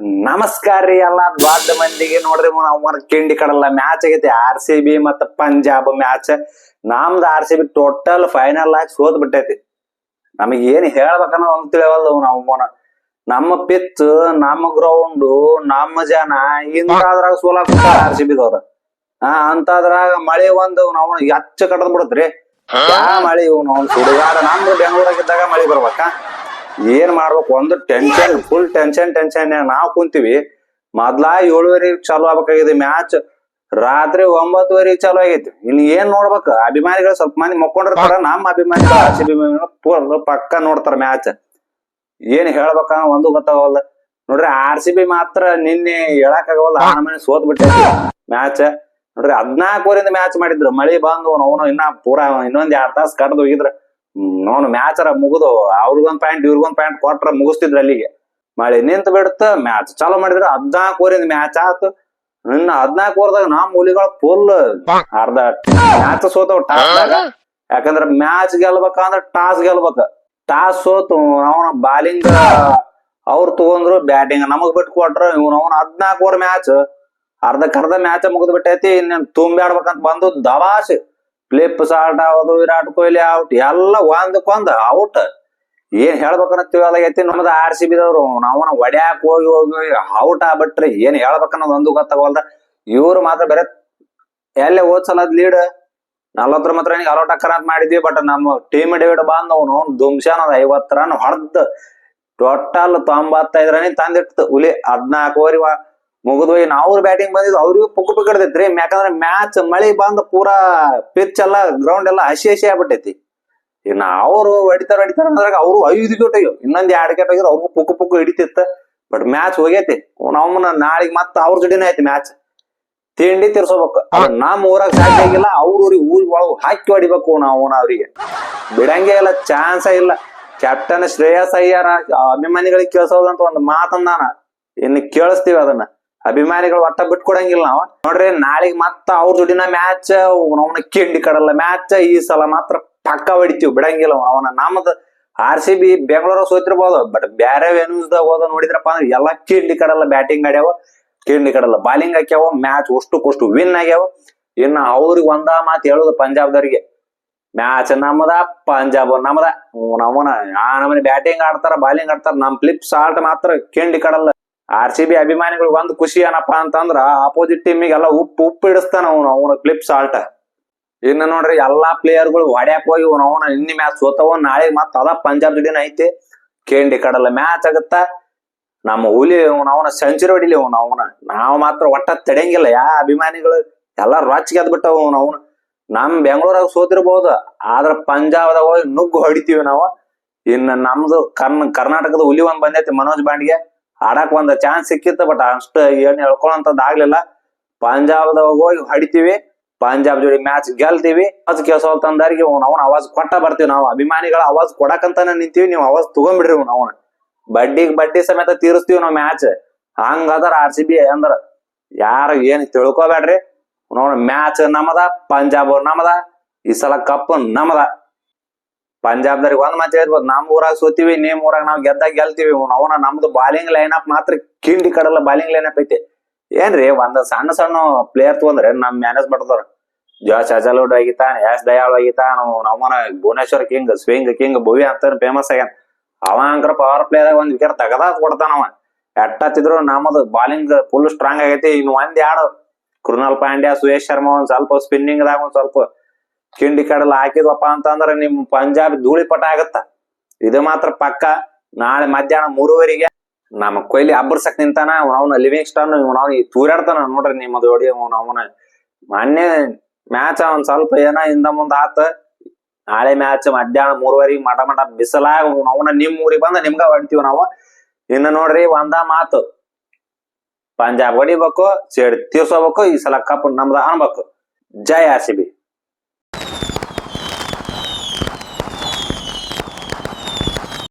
ನಮಸ್ಕಾರ ರೀ ಎಲ್ಲ ದೊಡ್ಡ ಮಂದಿಗೆ ನೋಡ್ರಿ ನಾವು ಕಿಂಡಿ ಕಡಲ್ಲ ಮ್ಯಾಚ್ ಆಗೈತಿ. ಆರ್ ಸಿ ಬಿ ಮತ್ತ ಪಂಜಾಬ್ ಮ್ಯಾಚ್. ನಮ್ದು R C B total final ಆಗಿ ಸೋತ್ ಬಿಟ್ಟೈತಿ. ನಮಗ್ ಏನ್ ಹೇಳ್ಬೇಕನ್ನೋ ಒಂದ್ ತಿಳಿಯವಲ್ಲ ನಾವು ಮೊನ. ನಮ್ಮ ಪಿಚ್ ನಮ್ಮ ಗ್ರೌಂಡ್ ನಮ್ಮ ಜನ ಇಂತಾದ್ರಾಗ ಸೋಲಾಕ್ ಆರ್ ಸಿ ಬಿದವ್ರ ಹಾ ಅಂತದ್ರಾಗ ಮಳೆ ಒಂದು ನಾವು ಎಚ್ಚ ಕಡದ್ ಬಿಡತ್ರಿ. ಯಾ ಮಳಿ ನಾವು ಸುಡುಗಾಡ. ನಮ್ದು ಬೆಂಗಳೂರಾಗಿದ್ದಾಗ ಮಳಿ ಬರ್ಬೇಕಾ? ಏನ್ ಮಾಡ್ಬೇಕು? ಒಂದು ಟೆನ್ಷನ್ ಫುಲ್ ಟೆನ್ಷನ್ ಟೆನ್ಷನ್ ನಾವ್ ಕುಂತೀವಿ. ಮೊದ್ಲ ಏಳುವರೆಗೆ ಚಾಲು ಆಗ್ಬೇಕಾಗಿದೆ ಮ್ಯಾಚ್ ರಾತ್ರಿ ಒಂಬತ್ತುವರೆಗೆ ಚಾಲು ಆಗೈತಿ. ಇನ್ ಏನ್ ನೋಡ್ಬೇಕು? ಅಭಿಮಾನಿಗಳು ಸ್ವಲ್ಪ ಮಂದಿ ಮಕ್ಕೊಂಡಿರ್ತಾರ ನಮ್ಮ ಅಭಿಮಾನಿಗಳು ಆರ್ ಪಕ್ಕ ನೋಡ್ತಾರ ಮ್ಯಾಚ್ ಏನ್ ಹೇಳ್ಬೇಕ ಒಂದು ಗೊತ್ತಾಗವಲ್ಲ ನೋಡ್ರಿ ಆರ್ ಸಿ ಬಿ ಮಾತ್ರ ನಿನ್ನೆ ಹೇಳಕ್ ಆಗವಲ್ಲ ಆ ಮನೆ ಸೋತ್ ಬಿಟ್ಟೈತಿ ಮ್ಯಾಚ್ ನೋಡ್ರಿ ಹದ್ನಾಲ್ಕೂವರೆಯಿಂದ ಮ್ಯಾಚ್ ಮಾಡಿದ್ರು. ಮಳಿ ಬಂದು ಅವನು ಇನ್ನ ಪೂರಾ ಇನ್ನೊಂದ್ ಎರಡ್ ತಾಸ್ ಕಡ್ದು ಹೋಗಿದ್ರ. ನೋನು ಮ್ಯಾಚ್ ಅರ ಮುಗಿದು ಅವ್ರಿಗೊಂದ್ ಪಾಯಿಂಟ್ ಇವ್ರಿಗೊಂದ್ ಪಾಯಿಂಟ್ ಕೊಟ್ರ ಮುಗಿಸ್ತಿದ್ರ ಅಲ್ಲಿಗೆ. ಮಳೆ ನಿಂತ ಬಿಡ್ತ ಮ್ಯಾಚ್ ಚಾಲೂ ಮಾಡಿದ್ರ. ಓವರಿಂದ ಮ್ಯಾಚ್ ಆತು. ಇನ್ನ ಹದ್ನಾಲ್ಕೂವರೆದಾಗ ನಾ ಮೂಲಿಗಳ ಫುಲ್ ಅರ್ಧ ಮ್ಯಾಚ್ ಸೋತವ್ ಟಾಸ್ದಾಗ ಯಾಕಂದ್ರ ಮ್ಯಾಚ್ ಗೆಲ್ಬೇಕಂದ್ರ ಟಾಸ್ ಗೆಲ್ಬೇಕ. ಟಾಸ್ ಸೋತು ಅವನ ಬಾಲಿಂಗ್ ಅವ್ರು ತಗೊಂಡ್ರು ಬ್ಯಾಟಿಂಗ್ ನಮಗ್ ಬಿಟ್ಟು ಕೊಟ್ರ ಇವ್ನ ಅವನ ಹದ್ನಾಲ್ಕು ಓವರ್ ಮ್ಯಾಚ್ ಅರ್ಧಕ್ ಅರ್ಧ ಮ್ಯಾಚ್ ಮುಗಿದ್ ಬಿಟ್ಟೈತಿ ಇನ್ನೇನ್ ತುಂಬಾಡ್ಬೇಕಂತ ಬಂದು ದಬಾಶ್ ಫ್ಲಿಪ್ ಸಾರ್ಟ್ ಆಗೋದು ವಿರಾಟ್ ಕೊಹ್ಲಿ ಔಟ್ ಎಲ್ಲ ಒಂದಕ್ಕೊಂದ್ ಔಟ್ ಏನ್ ಹೇಳ್ಬೇಕನ್ನ ಐತಿ ನಮ್ದು ಆರ್ ಸಿ ಬಿದವ್ರು ನಾವನ್ನ ಒಡ್ಯಾಕ್ ಹೋಗಿ ಹೋಗಿ ಔಟ್ ಆಗ್ಬಿಟ್ರಿ. ಏನ್ ಹೇಳ್ಬೇಕನ್ನೋದು ಒಂದು ಗೊತ್ತಾಗವಲ್ದ. ಇವ್ರು ಮಾತ್ರ ಬೇರೆ ಎಲ್ಲೇ ಹೋದ್ ಸಲದ್ ಲೀಡ್ ನಲ್ವತ್ತರ ಮಾತ್ರ ಅಲೌಟ್ ಅಕ್ಕರ ಅಂತ ಮಾಡಿದ್ವಿ ಬಟ್ ನಮ್ಮ ಟೀಮ್ ಡೇವಿಡ್ ಬಂದ್ ಅವನು ದುಮ್ಶಾನ್ ಅದ ಐವತ್ ರನ್ ಹೊಡೆದ್ ಟೋಟಲ್ ತೊಂಬತ್ತೈದು ರನ್ ತಂದಿಟ್ಟು. ಹುಲಿ ಹದ್ನಾಲ್ಕು ಓವರ್ ಮುಗಿದ್ವಿ ನಾವು ಬ್ಯಾಟಿಂಗ್ ಬಂದಿದ್ದು ಅವ್ರಿಗೂ ಪುಕ್ಕು ಪಿಕ್ಕಡ್ದೈತ್ರಿ ಯಾಕಂದ್ರೆ ಮ್ಯಾಚ್ ಮಳೆ ಬಂದ್ ಪೂರಾ ಪಿಚ್ ಎಲ್ಲ ಗ್ರೌಂಡ್ ಎಲ್ಲ ಹಸಿ ಹಸಿ ಆಗ್ಬಿಟ್ಟೈತಿ. ಇನ್ನ ಅವರು ಹೊಡಿತಾರ ಹೊಡಿತಾರ ಅಂದ್ರಾಗ ಅವ್ರು ಐದು ವಿಕೆಟ್ ಹೋಗ್ಯೋ ಇನ್ನೊಂದ್ ಎರಡ್ ವಿಕೆಟ್ ಹೋಗಿದ್ರು ಅವ್ರಿಗೂ ಪುಕ್ಕು ಪುಕ್ಕು ಹಿಡಿತಿತ್ತ. ಬಟ್ ಮ್ಯಾಚ್ ಹೋಗೈತಿ. ನಮ್ಮನ್ನ ನಾಳೆಗ್ ಮತ್ತ ಅವ್ರ ಜೊತೆನೇ ಐತಿ ಮ್ಯಾಚ್ ತಿಂಡಿ ತಿರ್ಸೋಬೇಕು. ನಮ್ ಊರಾಗ ಸಾಧ್ಯ ಆಗಿಲ್ಲ. ಅವ್ರ ಊರಿಗೆ ಊರ್ ಒಳಗ್ ಹಾಕಿ ಹೊಡಿಬೇಕು ನಾವು ಅವ್ರಿಗೆ. ಬಿಡಂಗೇ ಇಲ್ಲ ಚಾನ್ಸ್ ಇಲ್ಲ. ಕ್ಯಾಪ್ಟನ್ ಶ್ರೇಯಸ್ ಅಯ್ಯರ ಅಭಿಮಾನಿಗಳಿಗೆ ಕೇಳಿಸೋದಂತ ಒಂದು ಮಾತಂದಾನ ಇನ್ನು ಕೇಳಿಸ್ತೀವಿ ಅದನ್ನ. ಅಭಿಮಾನಿಗಳು ಒಟ್ಟ ಬಿಟ್ಕೊಡಂಗಿಲ್ಲ ನಾವ. ನೋಡ್ರಿ, ನಾಳಿಗ್ ಮತ್ತ ಅವ್ರ ಜೋಡಿನ ಮ್ಯಾಚ್ ಅವನ ಕಿಂಡಿ ಕಡಲ್ಲ ಮ್ಯಾಚ್ ಈ ಸಲ ಮಾತ್ರ ಪಕ್ಕ ಹೊಡಿತೀವಿ. ಬಿಡಂಗಿಲ್ಲ ಅವನ. ನಮ್ದು ಆರ್ ಸಿ ಬಿ ಬೆಂಗಳೂರ ಸೋತಿರ್ಬೋದು ಬಟ್ ಬ್ಯಾರೆ ವೆನ್ಯೂಸ್ದಾಗ ಹೋದ ನೋಡಿದ್ರಪ್ಪ ಅಂದ್ರೆ ಎಲ್ಲಾ ಕಿಂಡಿ ಕಡಲ್ಲ ಬ್ಯಾಟಿಂಗ್ ಆಡ್ಯಾವ. ಕಿಂಡಿ ಕಡಲ್ಲ ಬಾಲಿಂಗ್ ಹಾಕ್ಯಾವ ಮ್ಯಾಚ್ ಕುಷ್ಟು ವಿನ್ ಆಗ್ಯಾವ. ಇನ್ನ ಅವ್ರಿಗೆ ಒಂದ ಮಾತು ಹೇಳುದು ಪಂಜಾಬ್ದವ್ರಿಗೆ. ಮ್ಯಾಚ್ ನಮ್ಮದ ಪಂಜಾಬ್ ನಮ್ಮದ ನಮ್ಮನ, ಆ ನಮ್ಮನೆ ಬ್ಯಾಟಿಂಗ್ ಆಡ್ತಾರ ಬಾಲಿಂಗ್ ಆಡ್ತಾರ, ನಮ್ ಫ್ಲಿಪ್ ಸಾಲ್ಟ್ ಮಾತ್ರ ಕಿಂಡಿ ಕಡಲ್ಲ ಆರ್ ಸಿ ಬಿ ಅಭಿಮಾನಿಗಳು ಒಂದ್ ಖುಷಿ ಏನಪ್ಪಾ ಅಂತಂದ್ರ ಆಪೋಸಿಟ್ ಟೀಮಿಗೆಲ್ಲ ಉಪ್ಪು ಉಪ್ಪು ಇಡಿಸ್ತಾನ ಅವನು, ಅವನ ಫ್ಲಿಪ್ ಸಾಲ್ಟ್ ಇನ್ನು ನೋಡ್ರಿ ಎಲ್ಲಾ ಪ್ಲೇಯರ್ಗಳು ಹೊಡ್ಯಾಕ್ ಹೋಗಿ ಅವನ ಇನ್ನಿ ಮ್ಯಾಚ್ ಸೋತವ ನಾಳೆ ಮತ್ತ ಅದ ಪಂಜಾಬ್ ಜೊಡಿನ ಐತಿ. ಕೇಂಡಿ ಕಡಲ ಮ್ಯಾಚ್ ಆಗತ್ತ? ನಮ್ಮ ಹುಲಿ ಅವನ ಸೆಂಚುರಿ ಹೊಡಿಲಿ ಅವ್ನ, ಅವನ. ನಾವ್ ಮಾತ್ರ ಒಟ್ಟ ತಡೆಯಂಗಿಲ್ಲ, ಯಾ ಅಭಿಮಾನಿಗಳು ಎಲ್ಲಾ ರೊಚ್ ಗೆದ್ ಬಿಟ್ಟವ ಅವನು. ನಮ್ ಬೆಂಗಳೂರಾಗ ಸೋತಿರ್ಬಹುದು ಆದ್ರ ಪಂಜಾಬ್ದಾಗ ಹೋಗಿ ನುಗ್ಗು ಹೊಡಿತೀವಿ ನಾವು. ಇನ್ನ ನಮ್ದು ಕರ್ನ, ಕರ್ನಾಟಕದ ಹುಲಿ ಒಂದ್ ಬಂದೈತಿ ಮನೋಜ್ ಬಾಂಡ್ಗೆ. ಆಡಕ್ ಒಂದ್ ಚಾನ್ಸ್ ಸಿಕ್ಕಿತ್ತು ಬಟ್ ಅಷ್ಟ ಏನ್ ಹೇಳ್ಕೊಳಂತದ್ ಆಗ್ಲಿಲ್ಲ. ಪಂಜಾಬ್ದಾಗ ಹೋಗಿ ಹೊಡಿತೀವಿ. ಪಂಜಾಬ್ ಜೋಡಿ ಮ್ಯಾಚ್ ಗೆಲ್ತೀವಿ. ಅವಾಜ್ ಕೇಳ್ಸೋಲ್ತಂದಾರಿಗೆ ಅವ್ನ ಅವಾಜ್ ಕೊಟ್ಟ ಬರ್ತೀವಿ ನಾವು. ಅಭಿಮಾನಿಗಳ ಅವಾಜ್ ಕೊಡಕಂತಾನೆ ನಿಂತೀವಿ, ನೀವು ಅವಾಜ್ ತಗೊಂಡ್ಬಿಡ್ರಿ ಅವನ ಬಡ್ಡಿಗ್ ಬಡ್ಡಿ ಸಮೇತ ತೀರಿಸ್ತೀವಿ ನಾವ್ ಮ್ಯಾಚ್ ಹಂಗಾದ್ರ ಆರ್ ಸಿ ಬಿ ಅಂದ್ರ ಯಾರ ಏನ್ ತಿಳ್ಕೊಬೇಡ್ರಿ. ನೋಡ ಮ್ಯಾಚ್ ನಮದ ಪಂಜಾಬ್ ನಮದ, ಈ ಸಲ ಕಪ್ ನಮದ. ಪಂಜಾಬ್ದವ್ರಿಗೆ ಒಂದ್ ಮಾತು ಹೇಳ್ಬೋದು, ನಮ್ ಊರಾಗ ಸೋತೀವಿ, ನಿಮ್ ಊರಾಗ ನಾವ್ ಗೆದ್ದಾಗ ಗೆಲ್ತೀವಿ. ಅವನ ನಮ್ದು ಬಾಲಿಂಗ್ ಲೈನ್ ಅಪ್ ಮಾತ್ರ ಕಿಂಡಿ ಕಡಲ ಬಾಲಿಂಗ್ ಲೈನ್ ಅಪ್ ಐತಿ. ಏನ್ರಿ, ಒಂದ್ ಸಣ್ಣ ಸಣ್ಣ ಪ್ಲೇಯರ್ ತಗೊಂಡ್ರೆ ನಮ್ ಮ್ಯಾನೇಜ್ ಮಾಡ್ತಾರ ಜಾಸ್ ಅಜಲುಡ್ ಆಗಿತ್ತಾನ ಯಾಸ್ ದಯಾಳ್ ಆಗಿತಾನ ನಮ್ಮನ Bhuvneshwar king swing king Bhuvi ಅಂತ ಫೇಮಸ್ ಆಗ್ಯಾನ. ಅವ ಅಂಕರ ಪವರ್ ಪ್ಲೇದಾಗ ಒಂದ್ ವಿಕೆಟ್ ತಗದ ಕೊಡ್ತಾನ ಅವ. ಎಟ್ಟತ್ತಿದ್ರು ನಮ್ಮದು ಬಾಲಿಂಗ್ ಫುಲ್ ಸ್ಟ್ರಾಂಗ್ ಆಗೈತಿ. ಇನ್ ಒಂದ್ ಎರಡು ಕೃಣಾಲ್ ಪಾಂಡ್ಯ, ಸುಯೇಶ್ ಶರ್ಮಾ ಒಂದ್ ಸ್ವಲ್ಪ ಸ್ಪಿನ್ನಿಂಗ್ ದಾಗ ಒಂದ್ ಸ್ವಲ್ಪ ಕಿಂಡಿ ಕಡಲ್ ಹಾಕಿದ್ವಪ್ಪ ಅಂತಂದ್ರ ನಿಮ್ ಪಂಜಾಬ್ ಧೂಳಿ ಪಟ ಆಗತ್ತ? ಇದು ಮಾತ್ರ ಪಕ್ಕ. ನಾಳೆ ಮಧ್ಯಾಹ್ನ ಮೂರುವರೆಗೆ ನಮ್ಮ ಕೊಯ್ಲಿ ಅಬ್ಬರ್ಸಕ್ ನಿಂತಾನ ಅವನ ಲಿವಿಂಗ್ ಸ್ಟಾನ್ ಈ ತೂರಾಡ್ತಾನ ನೋಡ್ರಿ ನಿಮ್ಮದು ಹೊಡಿ ಅವನ ಮೊನ್ನೆ ಮ್ಯಾಚ್ ಅವನ್ ಸ್ವಲ್ಪ ಏನ ಹಿಂದ ಮುಂದ ಆತ. ನಾಳೆ ಮ್ಯಾಚ್ ಮಧ್ಯಾಹ್ನ ಮೂರುವರೆಗೆ ಮಠ ಮಠ ಬಿಸಲಾಗ ಅವನ ನಿಮ್ ಊರಿಗೆ ಬಂದ ನಿಮ್ಗ ಹೊಡಿತೀವಿ ನಾವು. ಇನ್ನ ನೋಡ್ರಿ ಒಂದ ಮಾತು. ಪಂಜಾಬ್ ಹೊಡಿಬೇಕು, ಸೇಡ್ ತೀರ್ಸೋಬೇಕು, ಈ ಸಲ ಕಪ್ ನಮ್ದ ಅನ್ಬೇಕು. ಜೈ ಆರ್ ಸಿ ಬಿ.